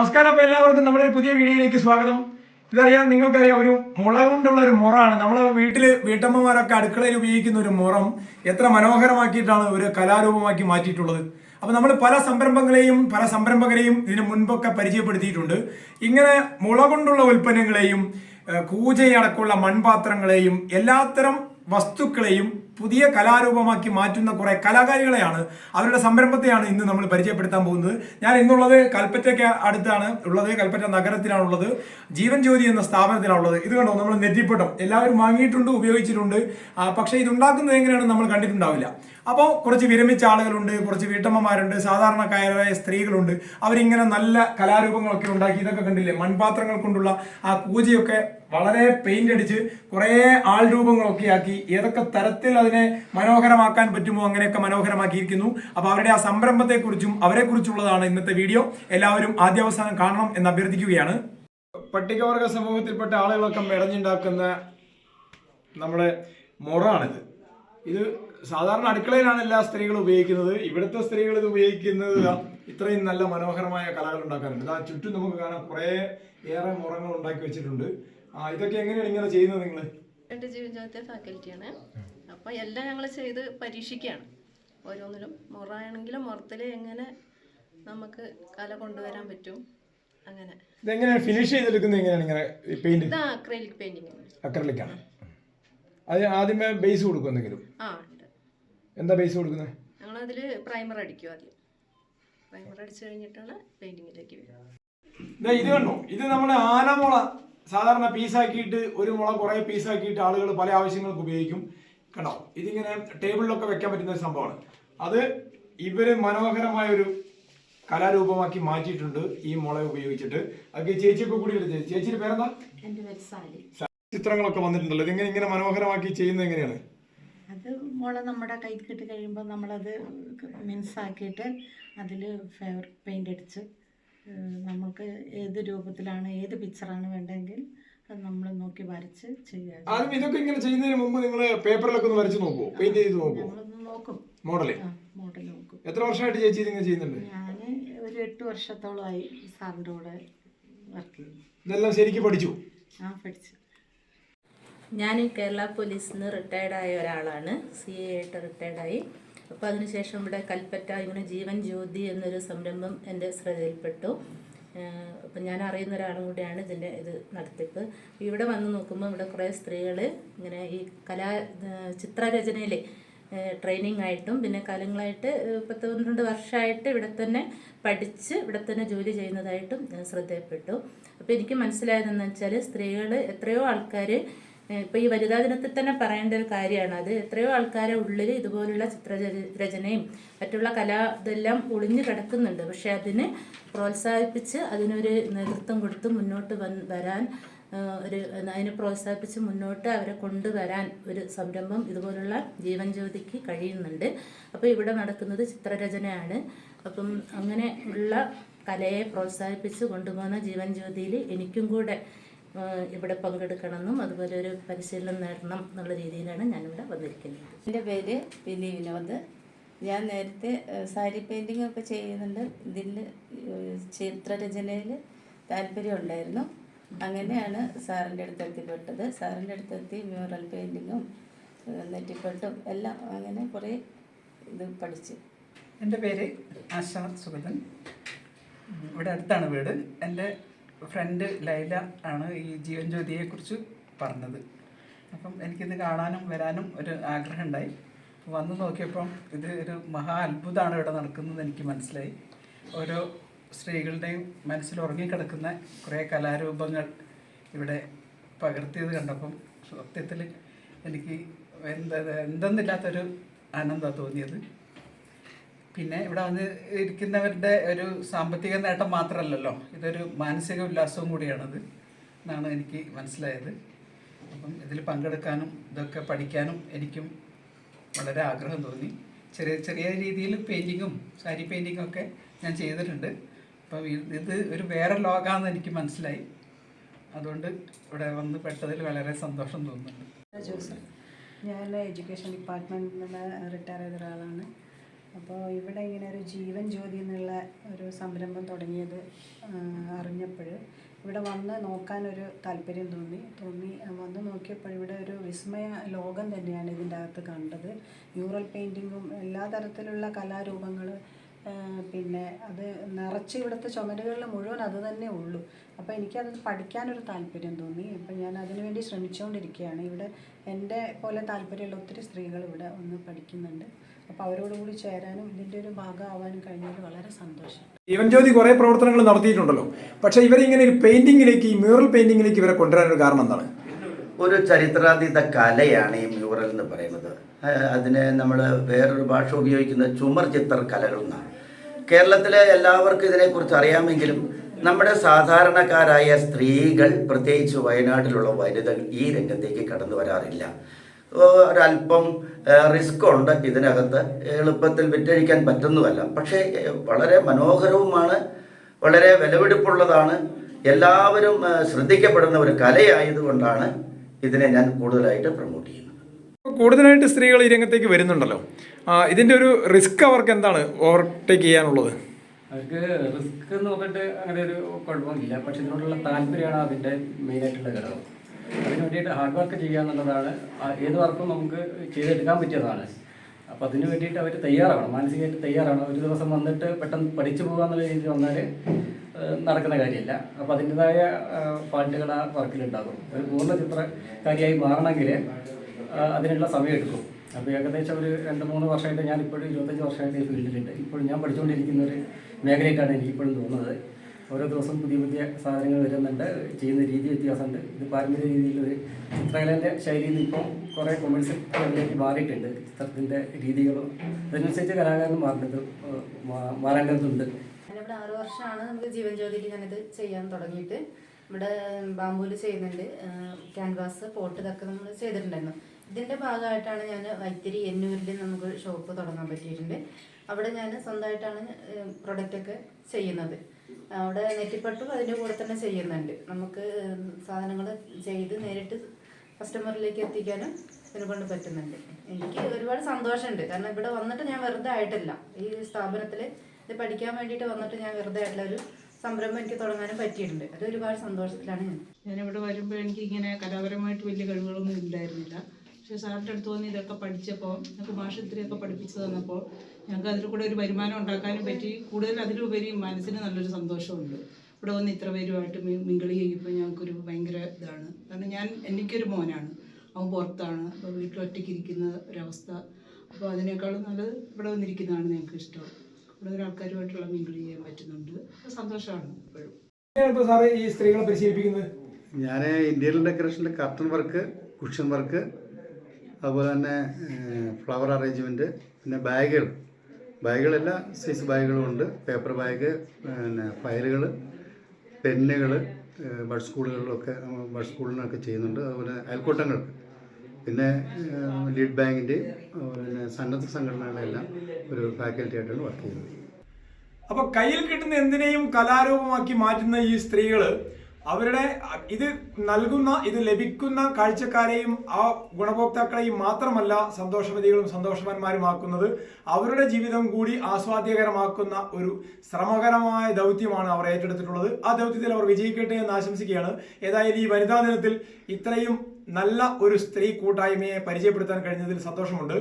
നമസ്കാരം അപ്പൊ എല്ലാവർക്കും നമ്മുടെ ഒരു പുതിയ വീഡിയോയിലേക്ക് സ്വാഗതം. ഇതറിയാം നിങ്ങൾക്കറിയാം ഒരു മുള കൊണ്ടുള്ള ഒരു മുറാണ്. നമ്മളെ വീട്ടിൽ വീട്ടമ്മമാരൊക്കെ അടുക്കളയിൽ ഉപയോഗിക്കുന്ന ഒരു മുറം എത്ര മനോഹരമാക്കിയിട്ടാണ് ഒരു കലാരൂപമാക്കി മാറ്റിയിട്ടുള്ളത്. അപ്പൊ നമ്മൾ പല സംരംഭങ്ങളെയും പല സംരംഭകരെയും ഇതിനു മുൻപൊക്കെ പരിചയപ്പെടുത്തിയിട്ടുണ്ട്. ഇങ്ങനെ മുള കൊണ്ടുള്ള ഉൽപ്പന്നങ്ങളെയും കൂജയടക്കമുള്ള മൺപാത്രങ്ങളെയും എല്ലാത്തരം വസ്തുക്കളെയും പുതിയ കലാരൂപമാക്കി മാറ്റുന്ന കുറെ കലാകാരികളെയാണ് അവരുടെ സംരംഭത്തെയാണ് ഇന്ന് നമ്മൾ പരിചയപ്പെടുത്താൻ പോകുന്നത്. ഞാൻ ഇന്നുള്ളത് കൽപ്പറ്റയ്ക്ക് അടുത്താണ് ഉള്ളത്. കൽപ്പറ്റ നഗരത്തിലാണുള്ളത്. ജീവൻ ജ്യോതി എന്ന സ്ഥാപനത്തിലാണുള്ളത്. ഇത് കണ്ടോ? നമ്മൾ നെറ്റിപ്പട്ടം. എല്ലാവരും വാങ്ങിയിട്ടുണ്ട് ഉപയോഗിച്ചിട്ടുണ്ട്. പക്ഷെ പക്ഷേ ഇത് ഉണ്ടാക്കുന്നത് എങ്ങനെയാണെന്ന് നമ്മൾ കണ്ടിട്ടുണ്ടാവില്ല. അപ്പോൾ കുറച്ച് വിരമിച്ച ആളുകളുണ്ട് കുറച്ച് വീട്ടമ്മമാരുണ്ട് സാധാരണക്കാരായ സ്ത്രീകളുണ്ട്. അവരിങ്ങനെ നല്ല കലാരൂപങ്ങളൊക്കെ ഉണ്ടാക്കി. ഇതൊക്കെ കണ്ടില്ലേ? മൺപാത്രങ്ങൾ കൊണ്ടുള്ള ആ പൂജയൊക്കെ വളരെ പെയിന്റ് അടിച്ച് കുറേ ആൾ രൂപങ്ങളൊക്കെ ആക്കി ഏതൊക്കെ തരത്തിൽ അതിനെ മനോഹരമാക്കാൻ പറ്റുമോ അങ്ങനെയൊക്കെ മനോഹരമാക്കിയിരിക്കുന്നു. അപ്പൊ അവരുടെ ആ സംരംഭത്തെ കുറിച്ചും അവരെ കുറിച്ചുള്ളതാണ് ഇന്നത്തെ വീഡിയോ. എല്ലാവരും ആദ്യാവസാനം കാണണം എന്ന് അഭ്യർത്ഥിക്കുകയാണ്. പട്ടികവർഗ സമൂഹത്തിൽപ്പെട്ട ആളുകളൊക്കെ മെടഞ്ഞുണ്ടാക്കുന്ന നമ്മുടെ മുറാണിത് ഇത് സാധാരണ അടുക്കളയിലാണ് എല്ലാ സ്ത്രീകളും ഉപയോഗിക്കുന്നത്. ഇവിടുത്തെ സ്ത്രീകൾ ഇത് ഉപയോഗിക്കുന്നത് ഇത്രയും നല്ല മനോഹരമായ കലകൾ ഉണ്ടാക്കാറുണ്ട് ആ ചുറ്റും നമുക്ക് കാണാം കുറേ ഏറെ മുറങ്ങൾ ഉണ്ടാക്കി വെച്ചിട്ടുണ്ട്. ആ ഇതൊക്കെ എങ്ങനെയാണ് ഇങ്ങനെ ചെയ്യുന്നത് നിങ്ങൾ എന്റെ ജീവജാലത്തെ ഫാക്കൽറ്റിയാണ്. അപ്പോൾ എല്ലാം ഞങ്ങൾ ചെയ്ത് പരീക്ഷിക്കുകയാണ്. ഓരോന്നിലും മുറാണെങ്കിലും മുറത്തിൽ എങ്ങനെ നമുക്ക് കല കൊണ്ടുവരാൻ പറ്റും അങ്ങനെ. ഇതെങ്ങനെയാണ് ഫിനിഷ് ചെയ്തെടുക്കുന്നത് എങ്ങനെയാണ് ഇങ്ങനെ പെയിന്റ് ഇത് അക്രിലിക് പെയിന്റിങ് അക്രലിക്കാണ് അത് ആദ്യമേ ബേസ് കൊടുക്കും എന്തെങ്കിലും? ആ ഉണ്ട്. എന്താ ബേസ് കൊടുക്കുന്നത് ഞങ്ങൾ അതിൽ പ്രൈമർ അടിക്കും ആദ്യം. പ്രൈമർ അടിച്ചു കഴിഞ്ഞിട്ടാണ് പെയിന്റിങ്ങിലേക്ക് വരുന്നത് ഇത് കണ്ടോ? ഇത് നമ്മുടെ ആനമുള. സാധാരണ പീസാക്കിയിട്ട് ഒരു മുള കുറെ പീസാക്കിയിട്ട് ആളുകൾ പല ആവശ്യങ്ങൾക്ക് ഉപയോഗിക്കും. കണ്ടോ? ഇതിങ്ങനെ ടേബിളിലൊക്കെ വെക്കാൻ പറ്റുന്ന ഒരു സംഭവമാണ്. അത് ഇവർ മനോഹരമായ ഒരു കലാരൂപമാക്കി മാറ്റിയിട്ടുണ്ട് ഈ മുള ഉപയോഗിച്ചിട്ട്. അതൊക്കെ ചേച്ചിയൊക്കെ കൂടി എടുത്തത് ചേച്ചിയുടെ പേരെന്താ? ചിത്രങ്ങളൊക്കെ വന്നിട്ടുണ്ടല്ലോ. ഇതിങ്ങനെ ഇങ്ങനെ മനോഹരമാക്കി ചെയ്യുന്നത് എങ്ങനെയാണ്? അത് മുള നമ്മുടെ കൈ കിട്ടി കഴിയുമ്പോൾ നമ്മളത് മിൻസാക്കിയിട്ട് അതിൽ ഫേവർ പെയിന്റ് അടിച്ച് നമുക്ക് ഏത് രൂപത്തിലാണ് ഏത് പിക്ചറാണ് വേണ്ടെങ്കിൽ അത് നമ്മൾ നോക്കി വരച്ച് ചെയ്യാം ആദ്യം ഇതൊക്കെ ഇങ്ങനെ ചെയ്യുന്നതിന് മുമ്പ് നിങ്ങൾ പേപ്പറിലൊക്കെ ഒന്ന് വരച്ച് നോക്കുമോ പെയിന്റ് ചെയ്ത് നോക്കുമോ നോക്കും. മോഡൽ? മോഡൽ നോക്കും. എത്ര വർഷമായിട്ട് ചേച്ചി ഇതിങ്ങനെ ചെയ്യുന്നുണ്ട്? ഞാൻ ഒരു എട്ട് വർഷത്തോളമായി സാറിന്റെ കൂടെ വർക്ക് ചെയ്യുന്നു. ഇതെല്ലാം ശരിക്കും പഠിച്ചു? ആ പഠിച്ചു. ഞാൻ കേരള പോലീസിൽ നിന്ന് റിട്ടയർഡ് ആയ ഒരാളാണ്. സി എ ആയിട്ട് റിട്ടയർഡായി അപ്പോൾ അതിനുശേഷം ഇവിടെ കൽപ്പറ്റ ഇങ്ങനെ ജീവൻ ജ്യോതി എന്നൊരു സംരംഭം എന്റെ ശ്രദ്ധയിൽപ്പെട്ടു. അപ്പം ഞാൻ അറിയുന്ന ഒരാളും കൂടിയാണ് ഇതിന്റെ ഇത് നടത്തിപ്പ്. ഇവിടെ വന്ന് നോക്കുമ്പോൾ ഇവിടെ കുറേ സ്ത്രീകൾ ഇങ്ങനെ ഈ കലാ ചിത്രരചനയിൽ ട്രെയിനിങ് ആയിട്ടും പിന്നെ കാലങ്ങളായിട്ട് പത്ത് പന്ത്രണ്ട് വർഷമായിട്ട് ഇവിടെ തന്നെ പഠിച്ച് ഇവിടെ തന്നെ ജോലി ചെയ്യുന്നതായിട്ടും ശ്രദ്ധയപ്പെട്ടു അപ്പോൾ എനിക്ക് മനസ്സിലായതെന്ന് വെച്ചാൽ സ്ത്രീകൾ എത്രയോ ആൾക്കാർ ഇപ്പോൾ ഈ വനിതാ ദിനത്തിൽ തന്നെ പറയേണ്ട ഒരു കാര്യമാണ്. അത് എത്രയോ ആൾക്കാരെ ഉള്ളിൽ ഇതുപോലുള്ള ചിത്ര ചിത്രരചനയും മറ്റുള്ള കല ഇതെല്ലാം ഒളിഞ്ഞു കിടക്കുന്നുണ്ട്. പക്ഷെ അതിനെ പ്രോത്സാഹിപ്പിച്ച് അതിനൊരു നേതൃത്വം കൊടുത്ത് മുന്നോട്ട് വരാൻ ഒരു അതിനെ പ്രോത്സാഹിപ്പിച്ച് മുന്നോട്ട് അവരെ കൊണ്ടുവരാൻ ഒരു സംരംഭം ഇതുപോലുള്ള ജീവൻ ജ്യോതിക്ക് കഴിയുന്നുണ്ട്. അപ്പോൾ ഇവിടെ നടക്കുന്നത് ചിത്രരചനയാണ്. അപ്പം അങ്ങനെ ഉള്ള കലയെ പ്രോത്സാഹിപ്പിച്ച് കൊണ്ടുപോകുന്ന ജീവൻ ജ്യോതിയിൽ എനിക്കും കൂടെ ഇവിടെ പങ്കെടുക്കണമെന്നും അതുപോലെ ഒരു പരിശീലനം നേടണം എന്നുള്ള രീതിയിലാണ് ഞാനിവിടെ വന്നിരിക്കുന്നത്. എന്റെ പേര് പിന്നെ വിനോദ്. ഞാൻ നേരത്തെ സാരി പെയിന്റിംഗ് ഒക്കെ ചെയ്യുന്നുണ്ട്. ഇതിൽ ചിത്രരചനയിൽ താല്പര്യം ഉണ്ടായിരുന്നു. അങ്ങനെയാണ് സാറിന്റെ അടുത്ത് എത്തിപ്പെട്ടത്. സാറിന്റെ അടുത്തെത്തി മ്യൂറൽ പെയിന്റിങ്ങും നെറ്റിപ്പെട്ടും എല്ലാം അങ്ങനെ കുറേ ഇത് പഠിച്ചു. എന്റെ പേര് ആശ സുഗതൻ. ഇവിടെ അടുത്താണ് വീട്. എന്റെ ഫ്രണ്ട് ലൈല ആണ് ഈ ജീവൻ ജ്യോതിയെക്കുറിച്ച് പറഞ്ഞത്. അപ്പം എനിക്കിത് കാണാനും വരാനും ഒരു ആഗ്രഹം ഉണ്ടായി വന്ന് നോക്കിയപ്പം ഇത് ഒരു മഹാ അത്ഭുതമാണ് ഇവിടെ നടക്കുന്നത് എനിക്ക് മനസ്സിലായി. ഓരോ സ്ത്രീകളുടെയും മനസ്സിൽ ഉറങ്ങിക്കിടക്കുന്ന കുറേ കലാരൂപങ്ങൾ ഇവിടെ പകർത്തിയത് കണ്ടപ്പം സത്യത്തിൽ എനിക്ക് എന്താ എന്തെന്നില്ലാത്തൊരു ആനന്ദമാണ് തോന്നിയത്. പിന്നെ ഇവിടെ വന്ന് ഇരിക്കുന്നവരുടെ ഒരു സാമ്പത്തിക നേട്ടം മാത്രമല്ലല്ലോ. ഇതൊരു മാനസിക ഉല്ലാസവും കൂടിയാണത് എന്നാണ് എനിക്ക് മനസ്സിലായത്. അപ്പം ഇതിൽ പങ്കെടുക്കാനും ഇതൊക്കെ പഠിക്കാനും എനിക്കും വളരെ ആഗ്രഹം തോന്നി. ചെറിയ ചെറിയ രീതിയിൽ പെയിന്റിങ്ങും സാരി പെയിന്റിങ്ങും ഒക്കെ ഞാൻ ചെയ്തിട്ടുണ്ട്. അപ്പം ഇത് ഒരു വേറെ ലോകമാണെന്ന് എനിക്ക് മനസ്സിലായി. അതുകൊണ്ട് ഇവിടെ വന്ന് പെട്ടതിൽ വളരെ സന്തോഷം തോന്നുന്നുണ്ട്. ഞാൻ എഡ്യൂക്കേഷൻ ഡിപ്പാർട്ട്മെന്റിൽ നിന്ന് റിട്ടയർ ചെയ്ത ഒരാളാണ്. അപ്പോൾ ഇവിടെ ഇങ്ങനെ ഒരു ജീവൻ ജ്യോതി എന്നുള്ള ഒരു സംരംഭം തുടങ്ങിയത് അറിഞ്ഞപ്പോൾ ഇവിടെ വന്ന് നോക്കാനൊരു താല്പര്യം തോന്നി. തോന്നി വന്ന് നോക്കിയപ്പോൾ ഇവിടെ ഒരു വിസ്മയ ലോകം തന്നെയാണ് ഇതിന്റെ അകത്ത് കണ്ടത്. മ്യൂറൽ പെയിന്റിങ്ങും എല്ലാ തരത്തിലുള്ള കലാരൂപങ്ങൾ പിന്നെ അത് നിറച്ച് ഇവിടുത്തെ ചുമരുകളിൽ മുഴുവൻ അത് തന്നെ ഉള്ളൂ. അപ്പോൾ എനിക്കത് പഠിക്കാനൊരു താല്പര്യം തോന്നി. അപ്പോൾ ഞാൻ അതിനുവേണ്ടി ശ്രമിച്ചുകൊണ്ടിരിക്കുകയാണ്. ഇവിടെ എന്റെ പോലെ താല്പര്യമുള്ള ഒത്തിരി സ്ത്രീകൾ ഇവിടെ ഒന്ന് പഠിക്കുന്നുണ്ട്. അപ്പോൾ അവരോട് കൂടി ചേരാനും ഇതിന്റെ ഒരു ഭാഗമാവാനും കഴിഞ്ഞതിൽ വളരെ സന്തോഷം. ജീവൻ ജ്യോതി കുറേ പ്രവർത്തനങ്ങൾ നടത്തിയിട്ടുണ്ടല്ലോ. പക്ഷേ ഇവരിങ്ങനെ ഒരു പെയിന്റിങ്ങിലേക്ക് ഈ മ്യൂറൽ പെയിന്റിങ്ങിലേക്ക് ഇവരെ കൊണ്ടുവരാനൊരു കാരണം എന്താണ്? ഒരു ചരിത്രാതീത കലയാണ് ഈ മ്യൂറൽ എന്ന് പറയുന്നത്. അതിനെ നമ്മൾ വേറൊരു ഭാഷ ഉപയോഗിക്കുന്ന ചുമർ ചിത്ര കലകൾ എന്നാണ്. കേരളത്തിലെ എല്ലാവർക്കും ഇതിനെക്കുറിച്ച് അറിയാമെങ്കിലും നമ്മുടെ സാധാരണക്കാരായ സ്ത്രീകൾ പ്രത്യേകിച്ച് വയനാട്ടിലുള്ള വനിതകൾ ഈ രംഗത്തേക്ക് കടന്നു വരാറില്ല. ഒരല്പം റിസ്ക് ഉണ്ട് ഇതിനകത്ത്. എളുപ്പത്തിൽ വിറ്റഴിക്കാൻ പറ്റുന്നതല്ല പക്ഷേ വളരെ മനോഹരവുമാണ് വളരെ വിലപിടിപ്പുള്ളതാണ്. എല്ലാവരും ശ്രദ്ധിക്കപ്പെടുന്ന ഒരു കലയായതുകൊണ്ടാണ് ഇതിനെ ഞാൻ കൂടുതലായിട്ട് പ്രൊമോട്ട് ചെയ്യുന്നത്. കൂടുതലായിട്ട് സ്ത്രീകൾ ഈ രംഗത്തേക്ക് വരുന്നുണ്ടല്ലോ. ഇതിന്റെ ഇതിന്റെ ഒരു റിസ്ക് അവർക്ക് എന്താണ് ഓവർടേക്ക് ചെയ്യാനുള്ളത്? അവർക്ക് റിസ്ക് എന്ന് പറഞ്ഞിട്ട് അങ്ങനെ ഒരു കുഴപ്പമില്ല പക്ഷെ ഇതിനോടുള്ള താല്പര്യമാണ് അതിന്റെ മെയിനായിട്ടുള്ള ഘടകം. അതിന് വേണ്ടിയിട്ട് ഹാർഡ് വർക്ക് ചെയ്യുക എന്നുള്ളതാണ്. ഏത് വർക്കും നമുക്ക് ചെയ്തെടുക്കാൻ പറ്റിയതാണ്. അപ്പോൾ അതിന് വേണ്ടിയിട്ട് അവർ തയ്യാറാവണം. മാനസികമായിട്ട് തയ്യാറാവണം. ഒരു ദിവസം വന്നിട്ട് പെട്ടെന്ന് പഠിച്ചു പോകുക എന്നുള്ള രീതിയിൽ വന്നാൽ നടക്കുന്ന കാര്യമില്ല. അപ്പോൾ അതിന്റെതായ ഫാൾട്ടുകൾ ആ വർക്കിലുണ്ടാകും ഒരു പൂർണ ചിത്രകാരിയായി മാറണമെങ്കിൽ അതിനുള്ള സമയം എടുക്കും. അപ്പോൾ ഏകദേശം ഒരു രണ്ട് മൂന്ന് വർഷമായിട്ട് ഞാൻ ഇപ്പോഴും ഇരുപത്തഞ്ച് വർഷമായിട്ട് ഈ ഫീൽഡിലുണ്ട്. ഇപ്പോഴും ഞാൻ പഠിച്ചുകൊണ്ടിരിക്കുന്ന ഒരു മേഖലയായിട്ടാണ് എനിക്കിപ്പോഴും തോന്നുന്നത്. ഓരോ ദിവസം പുതിയ പുതിയ സാധനങ്ങൾ വരുന്നുണ്ട് ചെയ്യുന്ന രീതി വ്യത്യാസമുണ്ട്. ഇത് പാരമ്പര്യ രീതിയിലൊരു ചിത്രകലേന്റെ ശൈലിയിൽ ഇപ്പോൾ കുറേ കൊമേഴ്സ്യൽ ലെവലിലേക്ക് മാറിയിട്ടുണ്ട്. ചിത്രത്തിന്റെ രീതികളും അതിനനുസരിച്ച് കലാകാരൻ മാറേണ്ടത് മാറേണ്ടതുണ്ട്. ഞാനിവിടെ ആറ് വർഷമാണ് നമുക്ക് ജീവൻ ജ്യോതിയിൽ ഞാനിത് ചെയ്യാൻ തുടങ്ങിയിട്ട്. ഇവിടെ ബാമ്പൂൽ ചെയ്യുന്നുണ്ട് ക്യാൻവാസ് പോട്ട് ഇതൊക്കെ നമ്മൾ ചെയ്തിട്ടുണ്ടായിരുന്നു. ഇതിന്റെ ഭാഗമായിട്ടാണ് ഞാൻ വൈത്തിരി എന്നൂരിൽ നമുക്ക് ഷോപ്പ് തുടങ്ങാൻ പറ്റിയിട്ടുണ്ട്. അവിടെ ഞാൻ സ്വന്തമായിട്ടാണ് പ്രൊഡക്റ്റൊക്കെ ചെയ്യുന്നത്. അവിടെ നെറ്റിപ്പട്ടും അതിന്റെ കൂടെ തന്നെ ചെയ്യുന്നുണ്ട്. നമുക്ക് സാധനങ്ങൾ ചെയ്ത് നേരിട്ട് കസ്റ്റമറിലേക്ക് എത്തിക്കാനും ഇതിനെ കൊണ്ട് പറ്റുന്നുണ്ട്. എനിക്ക് ഒരുപാട് സന്തോഷമുണ്ട്. കാരണം ഇവിടെ വന്നിട്ട് ഞാൻ വെറുതെ ആയിട്ടില്ല. ഈ സ്ഥാപനത്തിൽ ഇത് പഠിക്കാൻ വേണ്ടിയിട്ട് വന്നിട്ട് ഞാൻ വെറുതെ ആയിട്ടുള്ള ഒരു സംരംഭം എനിക്ക് തുടങ്ങാനും പറ്റിയിട്ടുണ്ട്. അത് ഒരുപാട് സന്തോഷത്തിലാണ് ഞാൻ. ഞാനിവിടെ വരുമ്പോൾ എനിക്ക് ഇങ്ങനെ കലാപരമായിട്ട് വലിയ കഴിവുകളൊന്നും ഇല്ലായിരുന്നില്ല. പക്ഷേ സാറിന്റെ അടുത്ത് വന്ന് ഇതൊക്കെ പഠിച്ചപ്പോൾ ഞങ്ങൾക്ക് ഭാഷത്തിരിയൊക്കെ പഠിപ്പിച്ചു തന്നപ്പോൾ ഞങ്ങൾക്ക് അതിൽ കൂടെ ഒരു വരുമാനം ഉണ്ടാക്കാനും പറ്റി. കൂടുതൽ അതിലുപരി മനസ്സിന് നല്ലൊരു സന്തോഷമുണ്ട്. ഇവിടെ വന്ന് ഇത്ര പേരുമായിട്ട് മിങ്കിൾ ചെയ്യുമ്പോൾ ഞങ്ങൾക്കൊരു ഭയങ്കര ഇതാണ്. കാരണം ഞാൻ എനിക്കൊരു മോനാണ്. അവൻ പുറത്താണ്. അപ്പോൾ വീട്ടിൽ ഒറ്റയ്ക്ക് ഇരിക്കുന്ന ഒരവസ്ഥ. അപ്പോൾ അതിനേക്കാളും നല്ലത് ഇവിടെ വന്നിരിക്കുന്നതാണ് ഞങ്ങൾക്ക് ഇഷ്ടം. ഇവിടെ ഒരു ആൾക്കാരുമായിട്ടുള്ള മിങ്കിൾ ചെയ്യാൻ പറ്റുന്നുണ്ട്. സന്തോഷമാണ് ഇപ്പോഴും. ഇപ്പോൾ സാറ് ഈ സ്ത്രീകളെ പരിശീലിപ്പിക്കുന്നത്? ഞാൻ ഇന്ത്യയിലെ ഡെക്കറേഷന്റെ കർട്ടൺ വർക്ക് കുഷൻ വർക്ക് അതുപോലെ തന്നെ ഫ്ലവർ അറേഞ്ച്മെന്റ് പിന്നെ ബാഗുകൾ. ബാഗുകളെല്ലാ സൈസ് ബാഗുകളും ഉണ്ട്. പേപ്പർ ബാഗ് പിന്നെ ഫയലുകൾ പെന്നുകൾ ബഡ് സ്കൂളുകളിലൊക്കെ ബഡ് സ്കൂളിനൊക്കെ ചെയ്യുന്നുണ്ട്. അതുപോലെ അയൽക്കൂട്ടങ്ങൾക്ക്. പിന്നെ ലീഡ് ബാങ്കിന്റെയും പിന്നെ സന്നദ്ധ സംഘടനകളെല്ലാം ഒരു ഫാക്കൽറ്റി ആയിട്ടാണ് വർക്ക് ചെയ്യുന്നത്. അപ്പോൾ കയ്യിൽ കിട്ടുന്ന എന്തിനേയും കലാരൂപമാക്കി മാറ്റുന്ന ഈ സ്ത്രീകൾ അവരുടെ ഇത് നൽകുന്ന ഇത് ലഭിക്കുന്ന കാഴ്ചക്കാരെയും ആ ഗുണഭോക്താക്കളെയും മാത്രമല്ല സന്തോഷവതികളും സന്തോഷവാന്മാരുമാക്കുന്നത്. അവരുടെ ജീവിതം കൂടി ആസ്വാദ്യകരമാക്കുന്ന ഒരു ശ്രമകരമായ ദൗത്യമാണ് അവർ ഏറ്റെടുത്തിട്ടുള്ളത്. ആ ദൗത്യത്തിൽ അവർ വിജയിക്കട്ടെ എന്ന് ആശംസിക്കുകയാണ്. ഏതായാലും ഈ വനിതാ ദിനത്തിൽ ഇത്രയും നല്ല ഒരു സ്ത്രീ കൂട്ടായ്മയെ പരിചയപ്പെടുത്താൻ കഴിഞ്ഞതിൽ സന്തോഷമുണ്ട്.